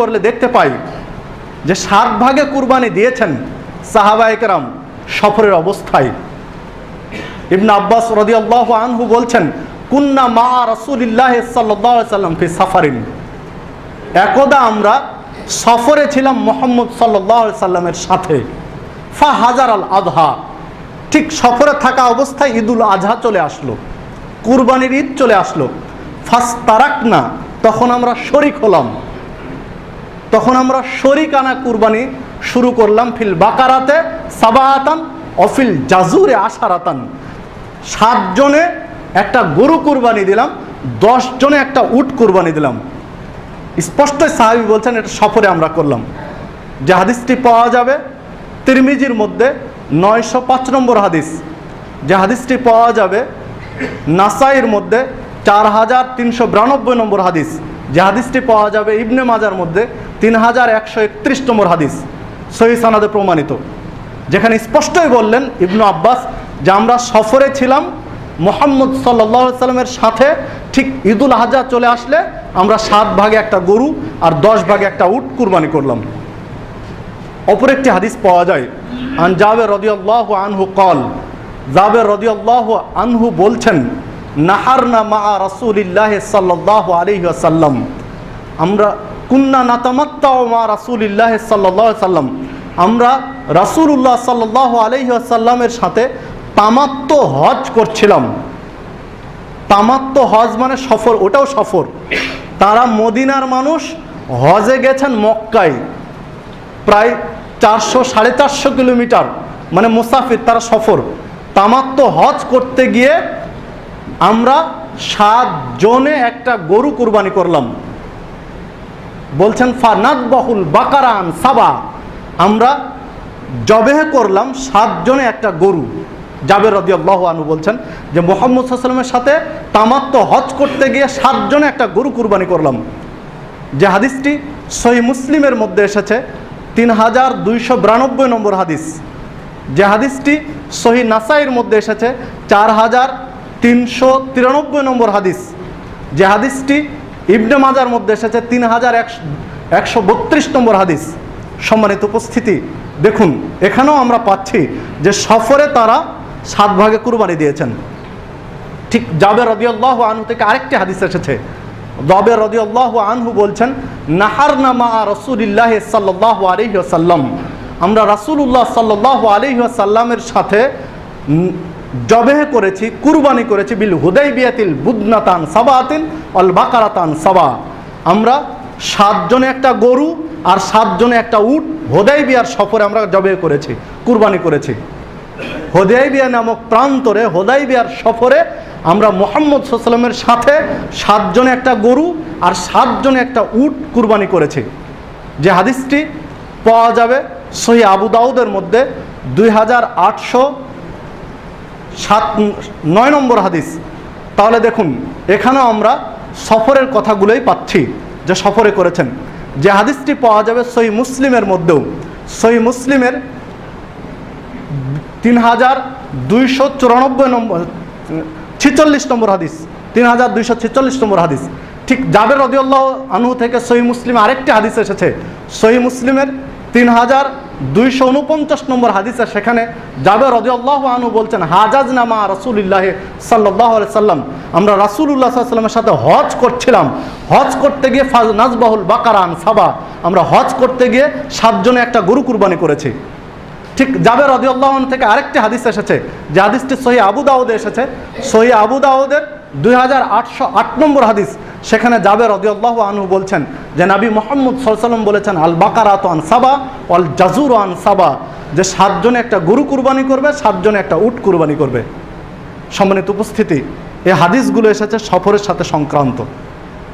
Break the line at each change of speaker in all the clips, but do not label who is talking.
করলে দেখতে পাই যে সাত ভাগে কুরবানি দিয়েছেন সাহাবা একরাম সফরের অবস্থায়। ইবনে আব্বাস রদিয়াল্লাহু আনহু বলছেন, কুন্না মা রাসূলিল্লাহ সাল্লাম ফি সাফারিন। একদা আমরা সফরে ছিলাম মোহাম্মদ আলাইহি সাল্লামের সাথে। ফা হাজার আল আধহা ঠিক সফরে থাকা অবস্থায় ঈদুল আজহা চলে আসলো, কুরবানির ঈদ চলে আসলো। ফাস তারাক না তখন আমরা শরিক হলাম। তখন আমরা শরিক আনা কুরবানি শুরু করলাম ফিল বাকারাতে সাবাহাতান অফিল জাজুরে আশারাতান। সাতজনে একটা গরু কুরবানি দিলাম জনে একটা উট কুরবানি দিলাম। স্পষ্ট সাহাবি বলছেন, এটা সফরে আমরা করলাম। যে হাদিসটি পাওয়া যাবে, তিরমিজির মধ্যে নয়শো পাঁচ নম্বর হাদিস। যে হাদিসটি পাওয়া যাবে, নাসাইয়ের মধ্যে চার হাজার তিনশো বিরানব্বই নম্বর হাদিস। যে হাদিসটি পাওয়া যাবে ইবনে মাজার মধ্যে তিন হাজার একশো একত্রিশ নম্বর হাদিস, সহি সানাদে প্রমাণিত। যেখানে স্পষ্টই বললেন ইবনু আব্বাস যে আমরা সফরে ছিলাম, মোহাম্মদ সাল্লাহ সাল্লামের সাথে, ঠিক ঈদুল আজহা চলে আসলে আমরা সাত ভাগে একটা গরু আর দশ ভাগে একটা উট কুরবানি করলাম। অপর একটি হাদিস পাওয়া যায়, আন জাবের রদিয়াল্লাহ আনহু কল জাবের রদিয়াল্লাহ আনহু বলছেন, নাহারনা মা রাসূলিল্লাহ সাল্লাল্লাহু আলাইহি ওয়াসাল্লাম। আমরা কুন্না নাতামাত্তা মা রাসূলিল্লাহ আলাইহি সাল্লাম। আমরা রাসূলুল্লাহ সাল্লাল্লাহু আলাইহি ওয়াসাল্লামের সাথে তামাত্ম হজ করছিলাম। তামাত্ম হজ মানে সফর, ওটাও সফর। তারা মদিনার মানুষ, হজে গেছেন মক্কায়। প্রায় চারশো, সাড়ে চারশো কিলোমিটার মানে মুসাফির, তারা সফর। তামাত্ম হজ করতে গিয়ে আমরা সাত জনে একটা গরু কুরবানি করলাম। বলছেন ফানাদ বহুল বাকারান সাবা। আমরা জবেহ করলাম সাতজনে একটা গরু। জাবের রদি আল্লাহ আনু বলছেন যে, মোহাম্মদ সাল্লামের সাথে তামাত্ম হজ করতে গিয়ে সাতজনে একটা গরু কুরবানি করলাম। যে হাদিসটি সহি মুসলিমের মধ্যে এসেছে তিন হাজার দুইশো বিরানব্বই নম্বর হাদিস। যে হাদিসটি সহি নাসাইয়ের মধ্যে এসেছে চার হাজার তিনশো তিরানব্বই নম্বর হাদিস। যে হাদিসটি ইবনে মাজার মধ্যে এসেছে তিন হাজার একশো বত্রিশ নম্বর হাদিস। সম্মানিত উপস্থিতি, দেখুন, এখানেও আমরা পাচ্ছি যে সফরে তারা সাত ভাগে কুরবানি দিয়েছেন। ঠিক জাবের রদিয়াল্লাহ আনহু থেকে আরেকটি হাদিস এসেছে। জাবের রদিয়াল্লাহ আনহু বলছেন নাহার নামা রসুলিল্লাহ সাল্লাহ আলহিহাসাল্লাম আমরা রাসূলুল্লাহ সাল্লাহ আলহিহাসাল্লামের সাথে জবেহ করেছি, কুরবানি করেছি, বিল হুদাই বিয়াতিল বুদনাতান সাবাতিন, অল বাকারাতান সাবা। আমরা সাতজনে একটা গরু আর সাতজনে একটা উট হোদাই বিয়ার সফরে আমরা জবেহ করেছি, কুরবানি করেছি। হোদাইবিয়া নামক প্রান্তরে, হোদাইবিয়ার সফরে আমরা মোহাম্মদ সাল্লামের সাথে সাতজনে একটা গরু আর সাতজনে একটা উট কুরবানি করেছি। যে হাদিসটি পাওয়া যাবে সহি আবু দাউদের মধ্যে দুই হাজার আটশো সাত, নয় নম্বর হাদিস। তাহলে দেখুন, এখানেও আমরা সফরের কথাগুলোই পাচ্ছি, যে সফরে করেছেন। যে হাদিসটি পাওয়া যাবে সহি মুসলিমের মধ্যেও। সহি মুসলিমের তিন হাজার দুইশো চুরানব্বই নম্বর, ছিচল্লিশ নম্বর হাদিস। তিন হাজার দুইশো ছেচল্লিশ নম্বর হাদিস। ঠিক জাবের রদিউল্লাহ আনহু থেকে সহি মুসলিম আরেকটি হাদিস এসেছে। সহি মুসলিমের তিন হাজার দুইশো উনপঞ্চাশ নম্বর হাদিসে সেখানে জাবের রদিউল্লাহ আনহু বলছেন হাজাজ নামা রসুলিল্লাহ সাল্লাহ সাল্লাম। আমরা রাসুল্লাহ সাল্লামের সাথে হজ করছিলাম। হজ করতে গিয়ে ফাজ নাজবাহুল বাকারান সাবা আমরা হজ করতে গিয়ে সাতজনে একটা গরু কুরবানি করেছি। ঠিক জাবের রদিউল্লাহ থেকে আরেকটি হাদিস এসেছে, যে হাদিসটি সহি আবু দাউদে এসেছে। সহি আবু দাউদের দুই হাজার আটশো আট নম্বর হাদিস। সেখানে জাবের রদিউল্লাহ আনহু বলছেন যে নাবী মোহাম্মদ সাল্লাম বলেছেন, আল বাকারাত আন সাবা অল জাজুর আন সাবা। যে সাতজনে একটা গরু কুরবানি করবে, সাতজনে একটা উট কুরবানি করবে। সম্মানিত উপস্থিতি, এই হাদিসগুলো এসেছে সফরের সাথে সংক্রান্ত।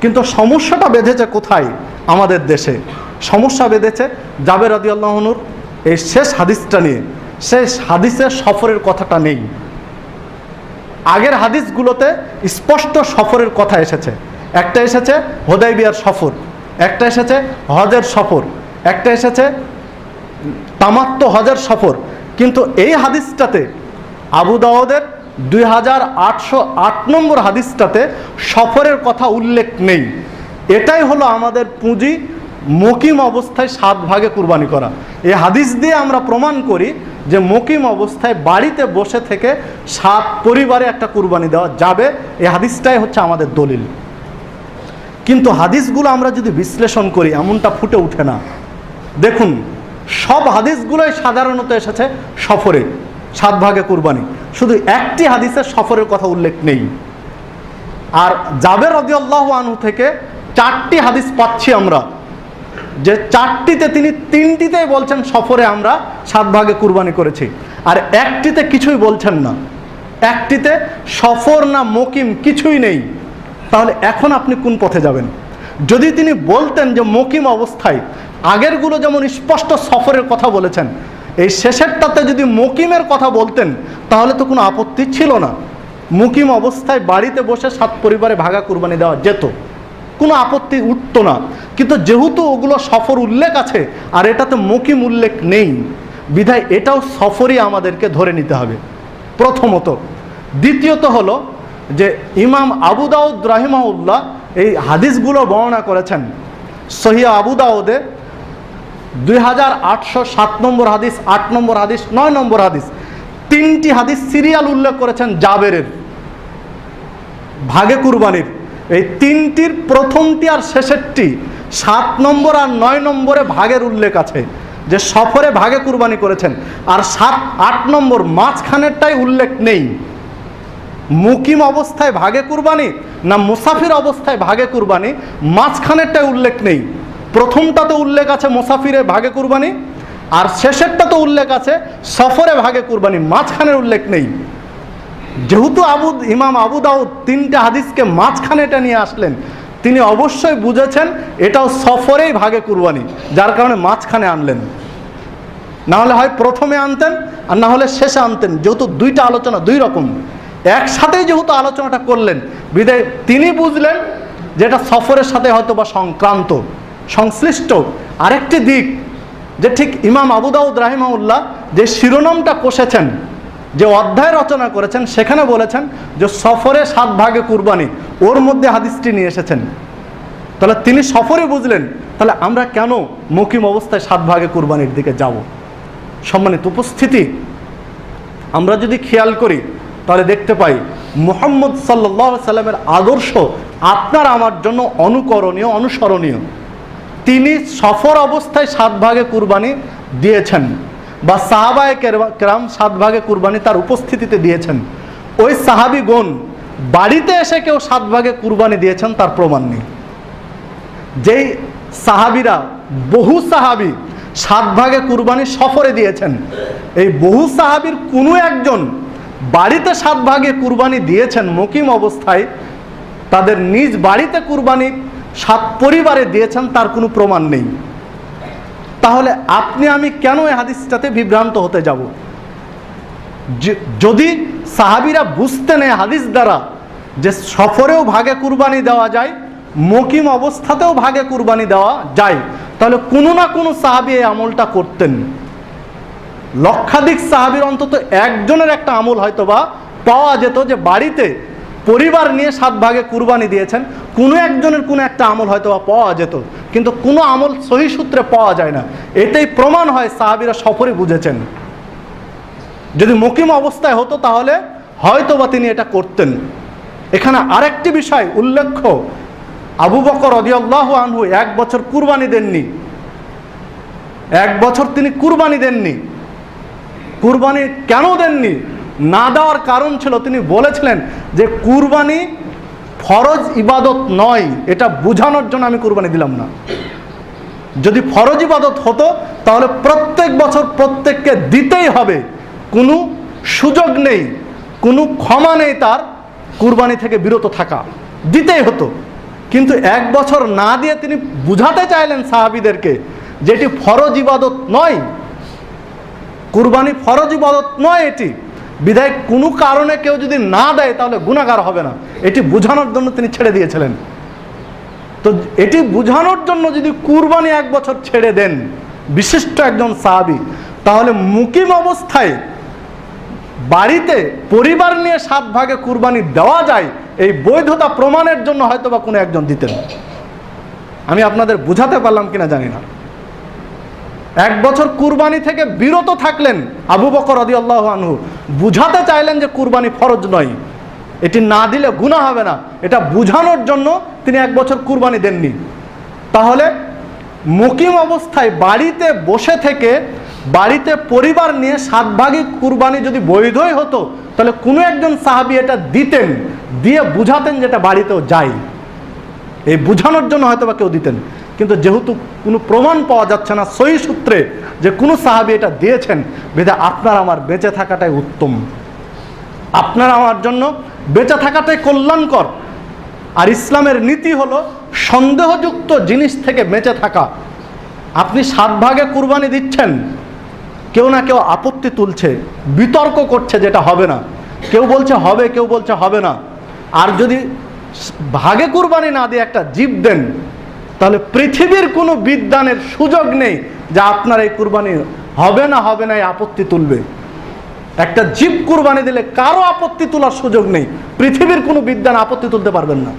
কিন্তু সমস্যাটা বেঁধেছে কোথায়? আমাদের দেশে। সমস্যা বেঁধেছে জাবের রদিউল্লাহনুর এই শেষ হাদিসটা নিয়ে। শেষ হাদিসের সফরের কথাটা নেই। আগের হাদিসগুলোতে স্পষ্ট সফরের কথা এসেছে। একটা এসেছে হোদাইবিয়ার সফর, একটা এসেছে হজের সফর, একটা এসেছে তামাত্ম হজের সফর। কিন্তু এই হাদিসটাতে আবু দাওয়াদের দুই হাজার আটশো আট নম্বর হাদিসটাতে সফরের কথা উল্লেখ নেই। এটাই হলো আমাদের পুঁজি মকিম অবস্থায় সাত ভাগে কুরবানি করা। এই হাদিস দিয়ে আমরা প্রমাণ করি যে মকিম অবস্থায় বাড়িতে বসে থেকে সাত পরিবারে একটা কুরবানি দেওয়া যাবে। এই হাদিসটাই হচ্ছে আমাদের দলিল। কিন্তু হাদিসগুলো আমরা যদি বিশ্লেষণ করি, এমনটা ফুটে ওঠে না। দেখুন, সব হাদিসগুলোই সাধারণত এসেছে সফরে, সাত ভাগে কুরবানি। শুধু একটি হাদিসের সফরের কথা উল্লেখ নেই। আর জাবের রদিয়াল্লাহ আনহু থেকে চারটি হাদিস পাচ্ছি আমরা। যে চারটিতে তিনি তিনটিতেই বলছেন, সফরে আমরা সাত ভাগে কুরবানি করেছি। আর একটিতে কিছুই বলছেন না। একটিতে সফর না মকিম কিছুই নেই। তাহলে এখন আপনি কোন পথে যাবেন? যদি তিনি বলতেন যে মকিম অবস্থায়, আগেরগুলো যেমন স্পষ্ট সফরের কথা বলেছেন, এই শেষেরটাতে যদি মকিমের কথা বলতেন, তাহলে তো কোনো আপত্তি ছিল না। মুকিম অবস্থায় বাড়িতে বসে সাত পরিবারে ভাগা কুরবানি দেওয়া যেত। কোনো আপত্তি উঠতো না। কিন্তু যেহেতু ওগুলো সফর উল্লেখ আছে, আর এটাতে মকিম উল্লেখ নেই, বিধায় এটাও সফরই আমাদেরকে ধরে নিতে হবে। প্রথমত। দ্বিতীয়ত হলো যে ইমাম আবু দাউদ রাহিমাউল্লাহ এই হাদিসগুলো বর্ণনা করেছেন। সহিয়া আবু দাউদে দুই হাজার আটশো সাত নম্বর হাদিস, আট নম্বর হাদিস, নয় নম্বর হাদিস, তিনটি হাদিস সিরিয়াল উল্লেখ করেছেন জাবেরের, ভাগে কুরবানির। এই তিনটির প্রথমটি আর শেষেরটি সাত নম্বর আর নয় নম্বরে ভাগের উল্লেখ আছে, যে সফরে ভাগে কুরবানি করেছেন। আর সাত, আট নম্বর মাঝখানেরটাই উল্লেখ নেই। মুকিম অবস্থায় ভাগে কুরবানি না মুসাফির অবস্থায় ভাগে কুরবানি? মাঝখানেরটাই উল্লেখ নেই। প্রথমটাতে উল্লেখ আছে মুসাফিরে ভাগে কুরবানি, আর শেষেরটা তো উল্লেখ আছে সফরে ভাগে কুরবানি, মাঝখানের উল্লেখ নেই। যেহেতু আবু, ইমাম আবু দাউদ তিনটে হাদিসকে মাঝখানেটা নিয়ে আসলেন, তিনি অবশ্যই বুঝেছেন এটাও সফরেই ভাগে কুরবানি, যার কারণে মাঝখানে আনলেন। না হলে হয় প্রথমে আনতেন আর না হলে শেষে আনতেন, যেহেতু দুইটা আলোচনা দুই রকম। একসাথেই যেহেতু আলোচনাটা করলেন, বিদায় তিনি বুঝলেন যে এটা সফরের সাথে হয়তো বা সংক্রান্ত, সংশ্লিষ্ট। আরেকটি দিক যে ঠিক ইমাম আবু দাউদ রাহিমাউল্লাহ যে শিরোনামটা কষেছেন, যে অধ্যায় রচনা করেছেন, সেখানে বলেছেন যে সফরে সাত ভাগে কুরবানি, ওর মধ্যে হাদিসটি নিয়ে এসেছেন। তাহলে তিনি সফরে বুঝলেন, তাহলে আমরা কেন মকিম অবস্থায় সাত ভাগে কুরবানির দিকে যাব? সম্মানিত উপস্থিতি, আমরা যদি খেয়াল করি তাহলে দেখতে পাই, মোহাম্মদ সাল্লাহ সাল্লামের আদর্শ আপনার আমার জন্য অনুকরণীয়, অনুসরণীয়। তিনি সফর অবস্থায় সাত ভাগে কুরবানি দিয়েছেন বা সাহাবায় কেরাম সাত ভাগে কুরবানি তার উপস্থিতিতে দিয়েছেন। ওই সাহাবিগণ বাড়িতে এসে কেউ সাত ভাগে কুরবানি দিয়েছেন, তার প্রমাণ নেই। যেই সাহাবিরা, বহু সাহাবি সাত ভাগে কুরবানি সফরে দিয়েছেন, এই বহু সাহাবির কোনো একজন বাড়িতে সাত ভাগে কুরবানি দিয়েছেন মকিম অবস্থায়, তাদের নিজ বাড়িতে কুরবানি সাত পরিবারে দিয়েছেন, তার কোনো প্রমাণ নেই। তাহলে আপনি, আমি কেন এই হাদিসটাতে বিভ্রান্ত হতে যাব? যদি সাহাবিরা বুঝতেন এই হাদিস দ্বারা যে সফরেও ভাগে কুরবানি দেওয়া যায়, মকিম অবস্থাতেও ভাগে কুরবানি দেওয়া যায়, তাহলে কোনো না কোনো সাহাবি এই আমলটা করতেন। লক্ষাধিক সাহাবির অন্তত একজনের একটা আমল হয়তো বা পাওয়া যেত যে বাড়িতে পরিবার নিয়ে সাত ভাগে কুরবানি দিয়েছেন, কোনো একজনের কোনো একটা আমল হয়তো পাওয়া যেত, কিন্তু কোনো আমল সহি সূত্রে পাওয়া যায় না। এতেই প্রমাণ হয় সাহাবিরা সফরে বুঝেছেন। যদি মকিম অবস্থায় হতো তাহলে হয়তো বা তিনি এটা করতেন। এখানে আরেকটি বিষয় উল্লেখ্য, আবু বকর রদিয়াল্লাহ আনহু এক বছর কুরবানি দেননি। এক বছর তিনি কুরবানি দেননি। কুরবানি কেন দেননি? না দেওয়ার কারণ ছিল, তিনি বলেছিলেন যে কুরবানি ফরজ ইবাদত নয়, এটা বোঝানোর জন্য আমি কুরবানি দিলাম না। যদি ফরজ ইবাদত হতো, তাহলে প্রত্যেক বছর প্রত্যেককে দিতেই হবে। কোনো সুযোগ নেই, কোনো ক্ষমা নেই তার কুরবানি থেকে বিরত থাকা। দিতেই হতো। কিন্তু এক বছর না দিয়ে তিনি বুঝাতে চাইলেন সাহাবিদেরকে যেটি ফরজ ইবাদত নয় কুরবানি ফরজ ইবাদত নয় এটি। বিধায় কোনো কারণে কেউ যদি না দেয়, তাহলে গুণাগার হবে না। এটি বোঝানোর জন্য তিনি ছেড়ে দিয়েছিলেন। তো এটি বোঝানোর জন্য যদি কুরবানি এক বছর ছেড়ে দেন বিশিষ্ট একজন সাহাবি, তাহলে মুকিম অবস্থায় বাড়িতে পরিবার নিয়ে সাত ভাগে কুরবানি দেওয়া যায়, এই বৈধতা প্রমাণের জন্য হয়তো বা কোনো একজন দিতেন। আমি আপনাদের বুঝাতে পারলাম কিনা জানি না। এক বছর কুরবানি থেকে বিরত থাকলেন আবু বকর আদি আল্লাহ আনহু। বুঝাতে চাইলেন যে কুরবানি ফরজ নয়। এটি না দিলে গুণা হবে না। এটা বুঝানোর জন্য তিনি এক বছর কুরবানি দেননি। তাহলে মুকিম অবস্থায় বাড়িতে বসে থেকে বাড়িতে পরিবার নিয়ে সাত ভাগে কুরবানি যদি বৈধই হতো, তাহলে কোনো একজন সাহাবি এটা দিতেন, দিয়ে বুঝাতেন যেটা বাড়িতেও যায়। এই বুঝানোর জন্য হয়তো বা কেউ দিতেন। কিন্তু যেহেতু কোনো প্রমাণ পাওয়া যাচ্ছে না সই সূত্রে যে কোনো সাহাবি এটা দিয়েছেন, বেদে আপনার আমার বেঁচে থাকাটাই উত্তম। আপনার আমার জন্য বেঁচে থাকাটাই কল্যাণকর। আর ইসলামের নীতি হলো সন্দেহযুক্ত জিনিস থেকে বেঁচে থাকা। আপনি সাত ভাগে কুরবানি দিচ্ছেন, কেউ না কেউ আপত্তি তুলছে, বিতর্ক করছে যেটা হবে না। কেউ বলছে হবে, কেউ বলছে হবে না। আর যদি ভাগে কুরবানি না দিয়ে একটা জীব দেন তাহলে পৃথিবীর কোনো বিদ্যানের সুযোগ নেই যে আপনার এই কুরবানি হবে না হবে না, এই আপত্তি তুলবে। একটা জীব কুরবানি দিলে কারও আপত্তি তোলার সুযোগ নেই। পৃথিবীর কোনো বিদ্যান আপত্তি তুলতে পারবেন না।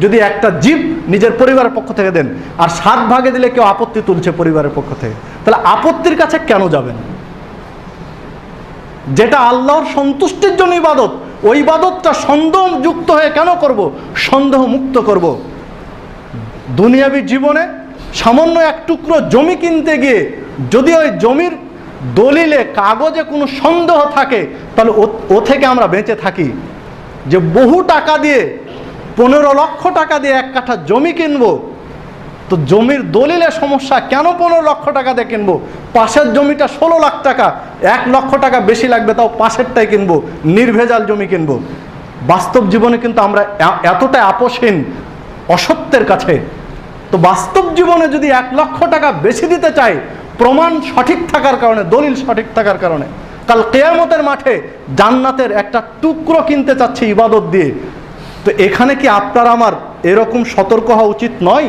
যদি একটা জীব নিজের পরিবারের পক্ষ থেকে দেন, আর সাত ভাগে দিলে কেউ আপত্তি তুলছে পরিবারের পক্ষ থেকে, তাহলে আপত্তির কাছে কেন যাবেন? যেটা আল্লাহর সন্তুষ্টির জন্য ইবাদত, ওই ইবাদতটা সন্দেহ যুক্ত হয়ে কেন করব? সন্দেহ মুক্ত করব। দুনিয়াবী জীবনে সামান্য এক টুকরো জমি কিনতে গিয়ে যদি ওই জমির দলিলে, কাগজে কোনো সন্দেহ থাকে, তাহলে ও- থেকে আমরা বেঁচে থাকি। যে বহু টাকা দিয়ে, পনেরো লক্ষ টাকা দিয়ে এক কাঠা জমি কিনবো, তো জমির দলিলে সমস্যা কেন পনেরো লক্ষ টাকা দিয়ে কিনবো? পাশের জমিটা ষোলো লাখ টাকা, এক লক্ষ টাকা বেশি লাগবে, তাও পাশেরটাই কিনবো, নির্ভেজাল জমি কিনবো। বাস্তব জীবনে কিন্তু আমরা এ- এতটাই আপোষহীন, অসত্যের কাছে তো বাস্তব জীবনে যদি এক লক্ষ টাকা বেশি দিতে চাই, প্রমাণ সঠিক থাকার কারণে, দলিল সঠিক থাকার কারণে, কাল কেয়ামতের মাঠে জান্নাতের একটা টুকরো কিনতে চাচ্ছে ইবাদত দিয়ে, তো এখানে কি আপনার আমার এরকম সতর্ক হওয়া উচিত নয়?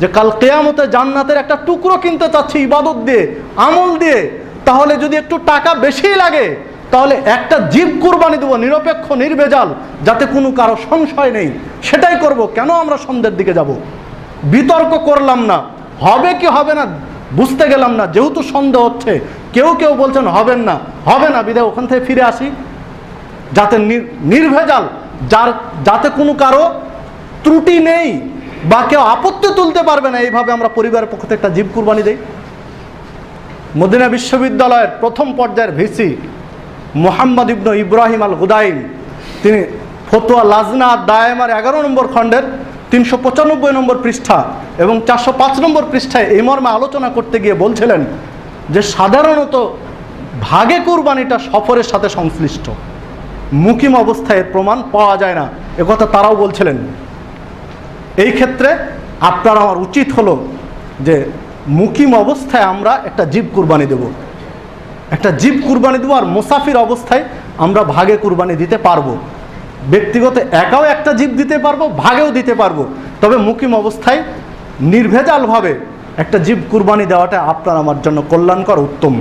যে কাল কেয়ামতে জান্নাতের একটা টুকরো কিনতে চাচ্ছি ইবাদত দিয়ে, আমল দিয়ে, তাহলে যদি একটু টাকা বেশি লাগে, তাহলে একটা জীব কুরবানি দেবো, নিরপেক্ষ, নির্ভেজাল, যাতে কোনো কারও সংশয় নেই। সেটাই করব। কেন আমরা সন্ধ্যের দিকে যাব? বিতর্ক করলাম না। হবে কি হবে না, বুঝতে গেলাম না। যেহেতু সন্দেহ হচ্ছে, কেউ কেউ বলছেন হবেন না। হবে না, বিদায়, ওখান থেকে ফিরে আসি। যাতে নির- নির্ভেজাল, যার, যাতে কোনো কারও ত্রুটি নেই বা কেউ আপত্তি তুলতে পারবে না, এইভাবে আমরা পরিবারের পক্ষ থেকে একটা জীব কুরবানি দেই। মদিনা বিশ্ববিদ্যালয়ের প্রথম পর্যায়ের VC Muhammad ibn Ibrahim Al Ghudayyan তিনি ফতোয়া লাজনা দায়েমার এগারো নম্বর খণ্ডের তিনশো পঁচানব্বই নম্বর পৃষ্ঠা এবং চারশো পাঁচ নম্বর পৃষ্ঠায় এই মর্মে আলোচনা করতে গিয়ে বলছিলেন যে সাধারণত ভাগে কুরবানিটা সফরের সাথে সংশ্লিষ্ট। মুকিম অবস্থায় প্রমাণ পাওয়া যায় না। একথা তারাও বলছিলেন। এই ক্ষেত্রে আপনার আমার উচিত হলো যে মুকিম অবস্থায় আমরা একটা জীব কুরবানি দেব। একটা জীব কুরবানি দেবো আর মুসাফির অবস্থায় আমরা ভাগে কুরবানি দিতে পারব। ব্যক্তিগত একাও একটা জীব দিতে পারব, ভাগেও দিতে পারব। তবে মুকিম অবস্থায় নির্ভেজালভাবে একটা জীব কুরবানি দেওয়াটা আপনার আমার জন্য কল্যাণকর, উত্তম।